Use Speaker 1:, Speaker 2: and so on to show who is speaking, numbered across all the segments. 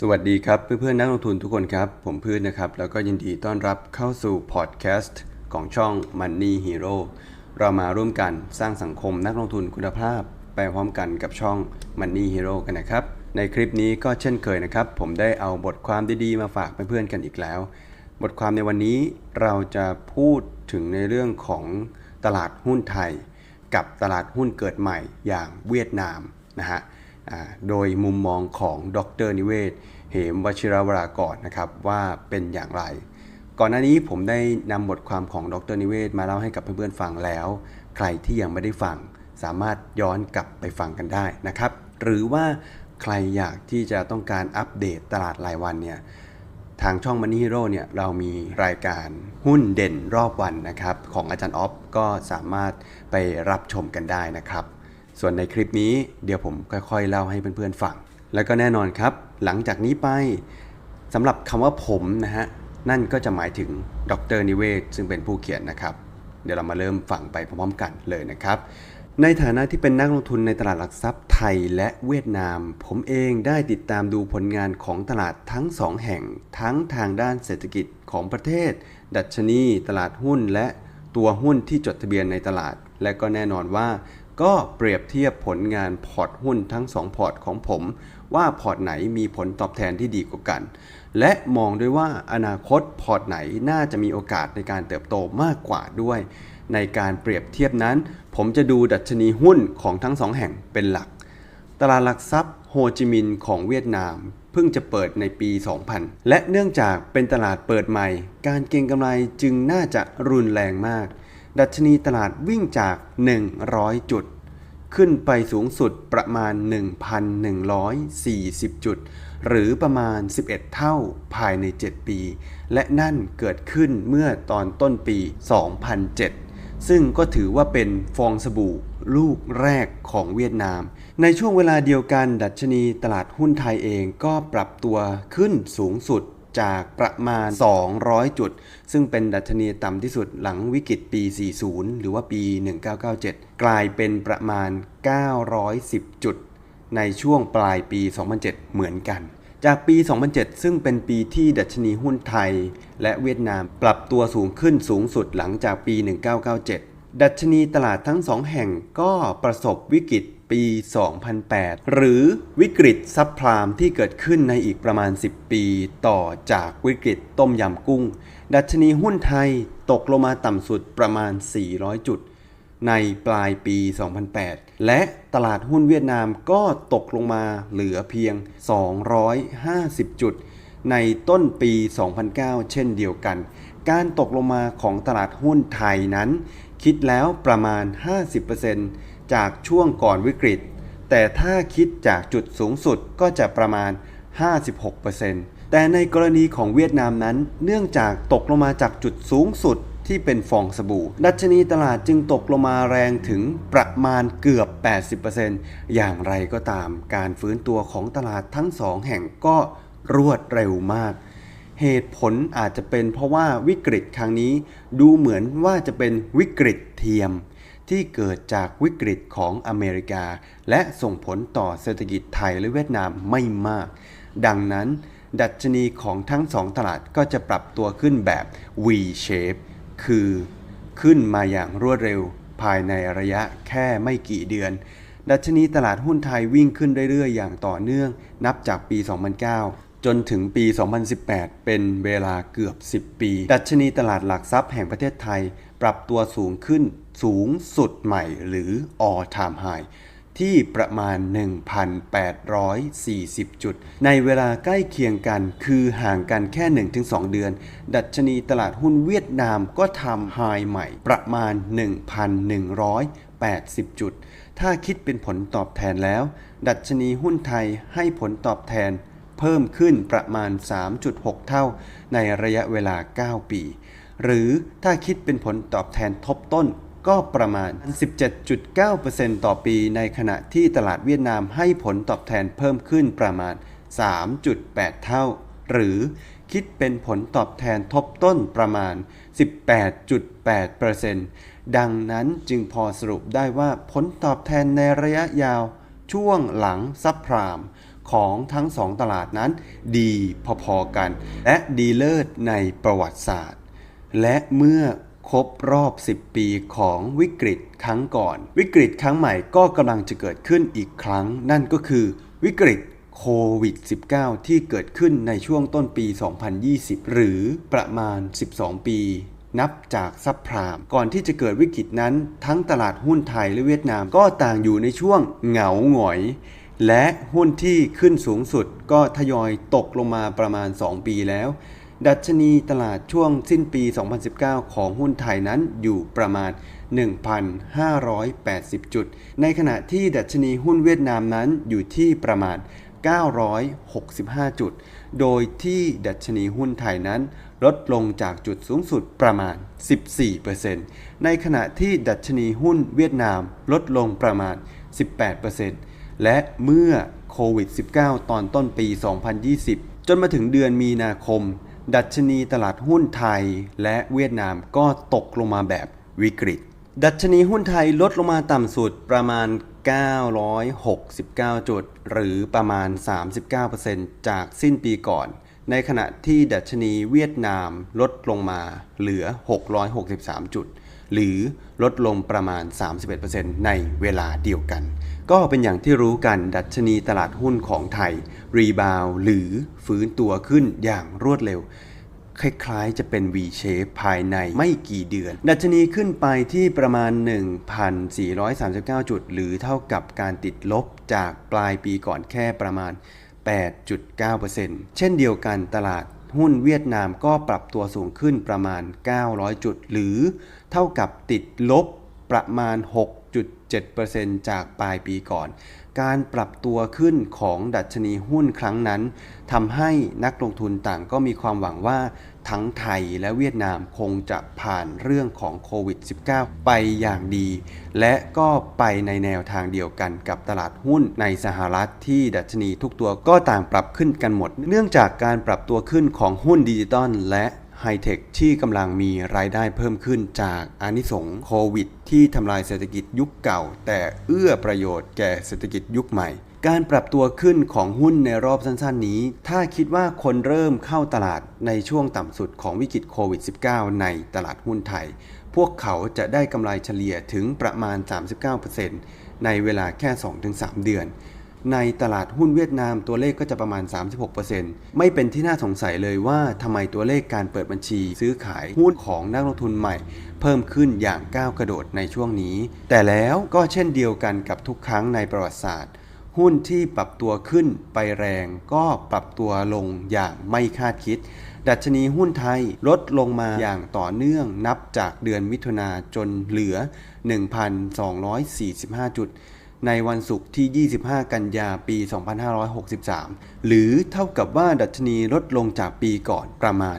Speaker 1: สวัสดีครับเพื่อนๆนักลงทุนทุกคนครับ ผมพืชนะครับ แล้วก็ยินดีต้อนรับเข้าสู่พอดแคสต์ของช่อง Money Hero เรามาร่วมกันสร้างสังคมนักลงทุนคุณภาพ ไปพร้อมกันกับช่อง Money Hero กันนะครับ ในคลิปนี้ก็เช่นเคยนะครับ ผมได้เอาบทความดีๆมาฝากเพื่อนๆกันอีกแล้ว บทความในวันนี้เราจะพูดถึงในเรื่องของตลาดหุ้นไทย กับตลาดหุ้นเกิดใหม่อย่างเวียดนามนะฮะ โดยมุมมองของดรนิเวศ เหมวชิรวรากรนะครับว่าเป็นอย่างไร ก่อนหน้านี้ผมได้นำบทความของดรนิเวศ มาเล่าให้กับเพื่อนๆฟังแล้ว ใครที่ยังไม่ได้ฟัง สามารถย้อนกลับไปฟังกันได้นะครับ หรือว่าใครอยากที่จะต้องการอัปเดตตลาดรายวันเนี่ยทางช่อง Money Hero เนี่ยเรามีรายการหุ้นเด่นรอบวันนะครับ ของอาจารย์ออฟก็สามารถไปรับชมกันได้นะครับ ส่วนในคลิปนี้เดี๋ยวผมค่อยๆเล่าให้เพื่อนๆฟัง แล้วก็แน่นอนครับ หลังจากนี้ไปสำหรับคำว่าผมนะฮะนั่นก็จะหมายถึงดรนิเวศซึ่งเป็นผู้เขียนนะครับ เดี๋ยวเรามาเริ่มฟังไปพร้อมๆกันเลยนะครับ ในฐานะที่เป็นนักลงทุนในตลาดหลักทรัพย์ไทยและเวียดนาม ผมเองได้ติดตามดูผลงานของตลาดทั้งสองแห่ง ทั้งทางด้านเศรษฐกิจของประเทศ ดัชนี ตลาดหุ้นและตัวหุ้นที่จดทะเบียนในตลาด และก็แน่นอนว่า ก็เปรียบเทียบผลงานพอร์ตหุ้นทั้งสองพอร์ตของผม ว่าพอร์ตไหนมีผลตอบแทนที่ดีกว่ากัน และมองด้วยว่าอนาคตพอร์ตไหนน่าจะมีโอกาสในการเติบโตมากกว่าด้วย ในการเปรียบเทียบนั้น ผมจะดูดัชนีหุ้นของทั้งสองแห่งเป็นหลัก ตลาดหลักทรัพย์โฮจิมินห์ของเวียดนามเพิ่งจะเปิดในปี 2000 และเนื่องจากเป็นตลาดเปิดใหม่ การเก็งกำไรจึงน่าจะรุนแรงมาก ดัชนีตลาดวิ่งจาก 100 จุด ขึ้นไปสูงสุดประมาณ 1,140 จุด หรือประมาณ 11 เท่าภายใน 7 ปี และนั่นเกิดขึ้นเมื่อตอนต้นปี 2007 ซึ่งก็ถือว่าเป็นฟองสบู่ลูกแรกของเวียดนาม ในช่วงเวลาเดียวกันดัชนีตลาดหุ้นไทยเองก็ปรับตัวขึ้นสูงสุด จากประมาณ 200 จุด ซึ่งเป็นดัชนีต่ำที่สุดหลังวิกฤตปี 40 หรือว่าปี 1997 กลายเป็นประมาณ 910 จุด ในช่วงปลายปี 2007 เหมือนกัน จากปี 2007 ซึ่งเป็นปีที่ดัชนีหุ้นไทย และเวียดนามปรับตัวสูงขึ้นสูงสุดหลังจากปี 1997 ดัชนีตลาดทั้งสองแห่งก็ประสบวิกฤต ปี 2008 หรือวิกฤตซับพลามที่เกิดขึ้นในอีกประมาณ 10 ปีต่อจากวิกฤตต้มยำกุ้ง ดัชนีหุ้นไทยตกลงมาต่ำสุดประมาณ 400 จุด ในปลายปี 2008 และตลาดหุ้นเวียดนามก็ตกลงมาเหลือเพียง 250 จุด ในต้นปี 2009 เช่นเดียวกัน การตกลงมาของตลาดหุ้นไทยนั้น คิดแล้วประมาณ 50% จากช่วงก่อนวิกฤต แต่ถ้าคิดจากจุดสูงสุดก็จะประมาณ 56%แต่ในกรณีของเวียดนามนั้น เนื่องจากตกลงมาจากจุดสูงสุดที่เป็นฟองสบู่ ดัชนีตลาดจึงตกลงมาแรงถึงประมาณเกือบ 80%อย่างไรก็ตามการฟื้นตัวของตลาดทั้งสองแห่งก็รวดเร็วมาก เหตุผลอาจจะเป็นเพราะว่าวิกฤตครั้งนี้ ดูเหมือนว่าจะเป็นวิกฤตเทียม ที่เกิดจากวิกฤตของอเมริกา และส่งผลต่อเศรษฐกิจไทยและเวียดนามไม่มาก ดังนั้น ดัชนีของทั้งสองตลาดก็จะปรับตัวขึ้นแบบ V shape คือขึ้นมาอย่างรวดเร็วภายในระยะแค่ไม่กี่เดือน ดัชนีตลาดหุ้นไทยวิ่งขึ้นเรื่อยๆ อย่างต่อเนื่อง นับจากปี 2009 จนถึงปี 2018 เป็นเวลาเกือบ 10 ปี ดัชนีตลาดหลักทรัพย์แห่งประเทศไทย ปรับตัวสูงขึ้น สูงสุดใหม่หรือ all time high ที่ประมาณ 1,840 จุด ในเวลาใกล้เคียงกันคือห่างกันแค่ 1-2 เดือน ดัชนีตลาดหุ้นเวียดนามก็ทำไฮใหม่ประมาณ 1,180 จุด ถ้าคิดเป็นผลตอบแทนแล้ว ดัชนีหุ้นไทยให้ผลตอบแทนเพิ่มขึ้นประมาณ 3.6 เท่า ในระยะเวลา 9 ปี หรือถ้าคิดเป็นผลตอบแทนทบต้น ก็ประมาณ 17.9%ต่อปีในขณะที่ตลาดเวียดนามให้ผลตอบแทนเพิ่มขึ้นประมาณ 3.8 เท่า หรือคิดเป็นผลตอบแทนทบต้นประมาณ 18.8%ดังนั้นจึงพอสรุปได้ว่าผลตอบแทนในระยะยาวช่วงหลังซับพรามของทั้งสองตลาดนั้นดีพอๆกัน และดีเลิศในประวัติศาสตร์ และเมื่อ ครบรอบ 10 ปีของวิกฤตครั้งก่อน วิกฤตครั้งใหม่ก็กำลังจะเกิดขึ้นอีกครั้ง นั่นก็คือวิกฤตโควิด -19 ที่เกิดขึ้นในช่วงต้นปี 2020 หรือประมาณ 12 ปี นับจากซับพราม ก่อนที่จะเกิดวิกฤตนั้น ทั้งตลาดหุ้นไทยและเวียดนามก็ต่างอยู่ในช่วงเหงาหงอย และหุ้นที่ขึ้นสูงสุดก็ทยอยตกลงมาประมาณ 2 ปีแล้ว ดัชนีตลาดช่วงสิ้นปี 2019 ของหุ้นไทยนั้นอยู่ประมาณ 1,580 จุด ในขณะที่ดัชนีหุ้นเวียดนามนั้นอยู่ที่ประมาณ 965 จุด โดยที่ดัชนีหุ้นไทยนั้นลดลงจากจุดสูงสุดประมาณ 14%ในขณะที่ดัชนีหุ้นเวียดนามลดลงประมาณ 18%และเมื่อโควิด -19 ตอนต้นปี 2020 จนมาถึงเดือนมีนาคม ดัชนีตลาดหุ้นไทยและเวียดนามก็ตกลงมาแบบวิกฤต ดัชนีหุ้นไทยลดลงมาต่ำสุดประมาณ 969 จุด หรือประมาณ 39%จากสิ้นปีก่อน ในขณะที่ดัชนีเวียดนามลดลงมาเหลือ 663 จุด หรือลดลงประมาณ 31%ในเวลาเดียวกัน ก็เป็นอย่างที่รู้กันดัชนีตลาดหุ้นของไทย รีบาวหรือฟื้นตัวขึ้นอย่างรวดเร็ว คล้ายๆจะเป็น V shape ภายในไม่กี่เดือน ดัชนีขึ้นไปที่ประมาณ 1,439 จุด หรือเท่ากับการติดลบจากปลายปีก่อนแค่ประมาณ 8.9%เช่นเดียวกันตลาดหุ้นเวียดนามก็ปรับตัวสูงขึ้นประมาณ 900 จุด หรือเท่ากับติดลบประมาณ 6.7%จากปลายปีก่อน การปรับตัวขึ้นของดัชนีหุ้นครั้งนั้นทำให้นักลงทุนต่างก็มีความหวังว่าทั้งไทยและเวียดนามคงจะผ่านเรื่องของโควิด -19 ไปอย่างดี และก็ไปในแนวทางเดียวกันกับตลาดหุ้นในสหรัฐที่ดัชนีทุกตัวก็ต่างปรับขึ้นกันหมด เนื่องจากการปรับตัวขึ้นของหุ้นดิจิตอลและ ไฮเทคที่กำลังมีรายได้เพิ่มขึ้นจากอานิสงส์โควิด ที่ทำลายเศรษฐกิจยุคเก่า แต่เอื้อประโยชน์แก่เศรษฐกิจยุคใหม่ การปรับตัวขึ้นของหุ้นในรอบสั้นๆนี้ ถ้าคิดว่าคนเริ่มเข้าตลาดในช่วงต่ำสุดของวิกฤตโควิด -19 ในตลาดหุ้นไทย พวกเขาจะได้กำไรเฉลี่ยถึงประมาณ 39%ในเวลาแค่ 2-3 เดือน ในตลาดหุ้นเวียดนามตัวเลขก็จะประมาณ 36%ไม่เป็นที่น่าสงสัยเลยว่าทำไมตัวเลขการเปิดบัญชีซื้อขายหุ้นของนักลงทุนใหม่ เพิ่มขึ้นอย่างก้าวกระโดดในช่วงนี้ แต่แล้วก็เช่นเดียวกันกับทุกครั้งในประวัติศาสตร์ หุ้นที่ปรับตัวขึ้นไปแรง ก็ปรับตัวลงอย่างไม่คาดคิด ดัชนีหุ้นไทยลดลงมาอย่างต่อเนื่องนับจากเดือนมิถุนาจนเหลือ 1,245 จุด ในวันศุกร์ที่ 25 กันยาปี 2563 หรือเท่ากับว่าดัชนีลดลงจากปีก่อนประมาณ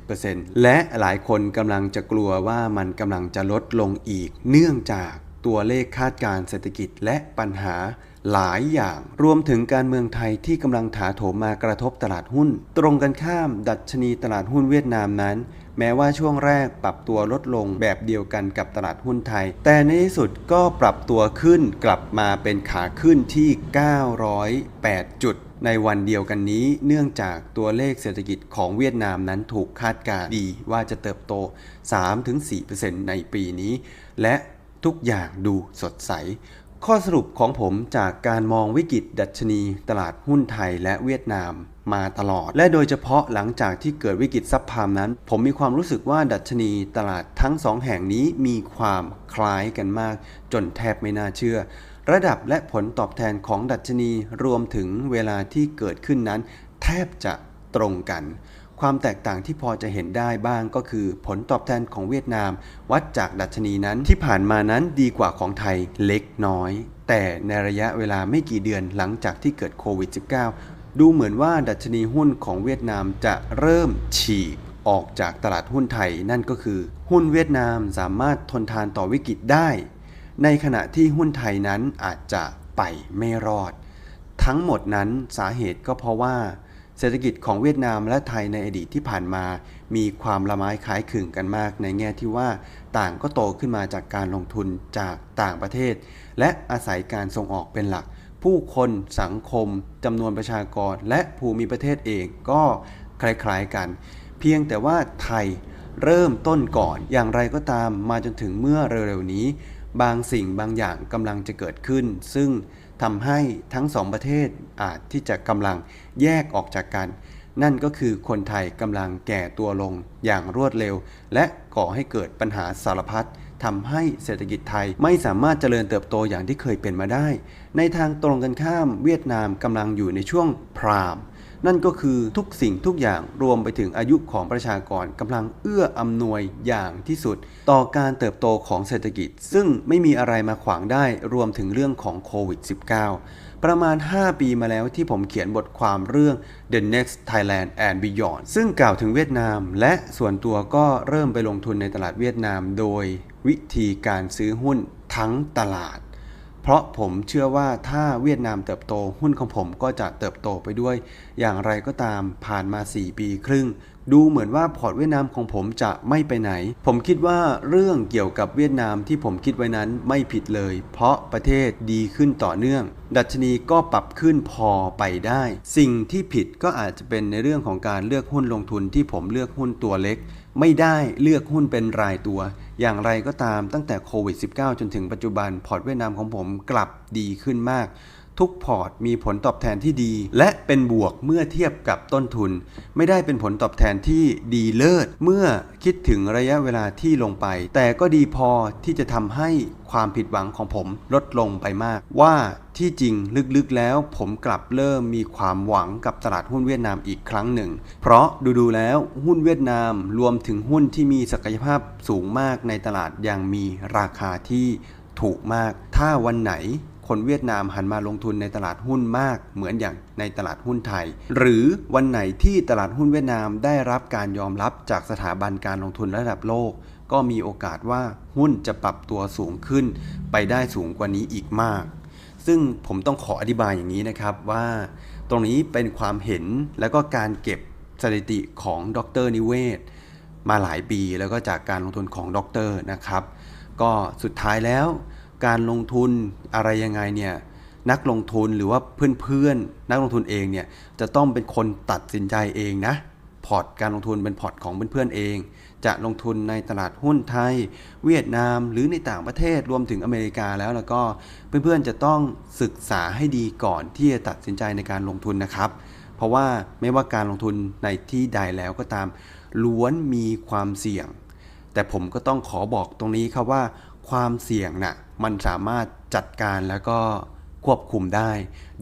Speaker 1: 21%และหลายคนกำลังจะกลัวว่ามันกำลังจะลดลงอีก เนื่องจากตัวเลขคาดการณ์เศรษฐกิจและปัญหาหลายอย่างรวมถึงการเมืองไทยที่กำลังถาโถมมากระทบตลาดหุ้น ตรงกันข้ามดัชนีตลาดหุ้นเวียดนามนั้น แม้ว่าช่วงแรกปรับตัวลดลงแบบเดียวกันกับตลาดหุ้นไทย แต่ในที่สุดก็ปรับตัวขึ้นกลับมาเป็นขาขึ้นที่ 908 จุด ในวันเดียวกันนี้เนื่องจากตัวเลขเศรษฐกิจของเวียดนามนั้นถูกคาดการณ์ดีว่าจะเติบโต 3-4%ในปีนี้ และทุกอย่างดูสดใส ข้อสรุปของผมจากการมองวิกฤตดัชนี ตลาดหุ้นไทยและเวียดนามมาตลอด และโดยเฉพาะหลังจากที่เกิดวิกฤตซับพรามนั้น ผมมีความรู้สึกว่าดัชนีตลาดทั้งสองแห่งนี้มีความคล้ายกันมาก จนแทบไม่น่าเชื่อ ระดับและผลตอบแทนของดัชนีรวมถึงเวลาที่เกิดขึ้นนั้น แทบจะตรงกัน ความแตกต่างที่พอจะเห็นได้บ้างก็คือ ผลตอบแทนของเวียดนาม วัดจากดัชนีนั้นที่ผ่านมานั้นดีกว่าของไทยเล็กน้อย แต่ในระยะเวลาไม่กี่เดือนหลังจากที่เกิดโควิด -19 ดูเหมือนว่าดัชนีหุ้นของเวียดนามจะเริ่มฉีกออกจากตลาดหุ้นไทยนั่นก็คือ หุ้นเวียดนามสามารถทนทานต่อวิกฤตได้ ในขณะที่หุ้นไทยนั้นอาจจะไปไม่รอด ทั้งหมดนั้นสาเหตุก็เพราะว่า เศรษฐกิจของเวียดนามและไทยในอดีตที่ผ่านมา มีความละไม้คล้ายคลึงกันมาก ในแง่ที่ว่าต่างก็โตขึ้นมาจากการลงทุนจากต่างประเทศ และอาศัยการส่งออกเป็นหลักผผู้คนสังคมจำนวนประชากร และภูมิประเทศเองก็คล้ายๆกัน เพียงแต่ว่าไทยเริ่มต้นก่อนอย่างไรก็ตามมาจนถึงเมื่อเร็วๆนี้ บางสิ่งบางอย่างกำลังจะเกิดขึ้น ซึ่ง ทำให้ทั้งสองประเทศอาจที่จะกำลังแยกออกจากกัน นั่นก็คือคนไทยกำลังแก่ตัวลงอย่างรวดเร็ว และก่อให้เกิดปัญหาสารพัดทำให้เศรษฐกิจไทยไม่สามารถเจริญเติบโตอย่างที่เคยเป็นมาได้ ในทางตรงกันข้ามเวียดนามกำลังอยู่ในช่วงพราม นั่นก็คือทุกสิ่งทุกอย่างรวมไปถึงอายุของประชากรกำลังเอื้ออำนวยอย่างที่สุด ต่อการเติบโตของเศรษฐกิจ ซึ่งไม่มีอะไรมาขวางได้รวมถึงเรื่องของโควิด -19 ประมาณ 5 ปีมาแล้วที่ผมเขียนบทความเรื่อง The Next Thailand and Beyond ซึ่งกล่าวถึงเวียดนาม และส่วนตัวก็เริ่มไปลงทุนในตลาดเวียดนาม โดยวิธีการซื้อหุ้นทั้งตลาด เพราะผมเชื่อว่าถ้าเวียดนามเติบโตหุ้นของผมก็จะเติบโตไปด้วย อย่างไรก็ตามผ่านมา 4 ปีครึ่ง ดูเหมือนว่าพอร์ตเวียดนามของผมจะไม่ไปไหน ผมคิดว่าเรื่องเกี่ยวกับเวียดนามที่ผมคิดไว้นั้นไม่ผิดเลย เพราะประเทศดีขึ้นต่อเนื่อง ดัชนีก็ปรับขึ้นพอไปได้ สิ่งที่ผิดก็อาจจะเป็นในเรื่องของการเลือกหุ้นลงทุนที่ผมเลือกหุ้นตัวเล็ก ไม่ได้เลือกหุ้นเป็นรายตัว อย่างไรก็ตามตั้งแต่โควิด -19 จนถึงปัจจุบัน พอร์ตเวียดนามของผมกลับดีขึ้นมาก ทุกพอร์ตมีผลตอบแทนที่ดี และเป็นบวกเมื่อเทียบกับต้นทุน ไม่ได้เป็นผลตอบแทนที่ดีเลิศ เมื่อคิดถึงระยะเวลาที่ลงไป แต่ก็ดีพอที่จะทำให้ความผิดหวังของผมลดลงไปมากว่า ที่จริงลึกๆแล้วผมกลับเริ่มมีความหวังกับตลาดหุ้นเวียดนามอีกครั้งหนึ่ง เพราะดูๆแล้วหุ้นเวียดนามรวมถึงหุ้นที่มีศักยภาพสูงมากในตลาดยังมีราคาที่ถูกมาก ถ้าวันไหนคนเวียดนามหันมาลงทุนในตลาดหุ้นมาก เหมือนอย่างในตลาดหุ้นไทย หรือวันไหนที่ตลาดหุ้นเวียดนามได้รับการยอมรับจากสถาบันการลงทุนระดับโลก ก็มีโอกาสว่าหุ้นจะปรับตัวสูงขึ้น ไปได้สูงกว่านี้อีกมาก ซึ่งผมต้องขออธิบายอย่างนี้นะครับว่าตรงนี้เป็นความเห็นแล้วก็การเก็บสถิติของดรนิเวศ มาหลายปีแล้วก็จากการลงทุนของดรนะครับ ก็สุดท้ายแล้ว การลงทุนอะไรยังไงเนี่ยนักลงทุนหรือว่าเพื่อนๆ นักลงทุนเองเนี่ยจะต้องเป็นคนตัดสินใจเองนะพอร์ตการลงทุนเป็นพอร์ตของเพื่อนๆเอง จะลงทุนในตลาดหุ้นไทย เวียดนามหรือในต่างประเทศรวมถึงอเมริกาแล้วแล้วก็เพื่อนๆจะต้องศึกษาให้ดีก่อนที่จะตัดสินใจในการลงทุนนะครับ เพราะว่าไม่ว่าการลงทุนในที่ใดแล้วก็ตาม ล้วนมีความเสี่ยง แต่ผมก็ต้องขอบอกตรงนี้ครับว่า ความเสี่ยงน่ะมันสามารถจัดการแล้วก็ควบคุมได้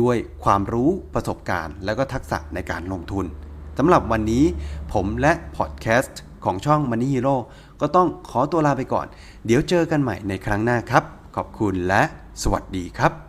Speaker 1: ด้วยความรู้ประสบการณ์ แล้วก็ทักษะในการลงทุนสำหรับวันนี้ผมและพอดแคสต์ ของช่อง Money Hero ก็ต้องขอตัวลาไปก่อน เดี๋ยวเจอกันใหม่ในครั้งหน้าครับ ขอบคุณและสวัสดีครับ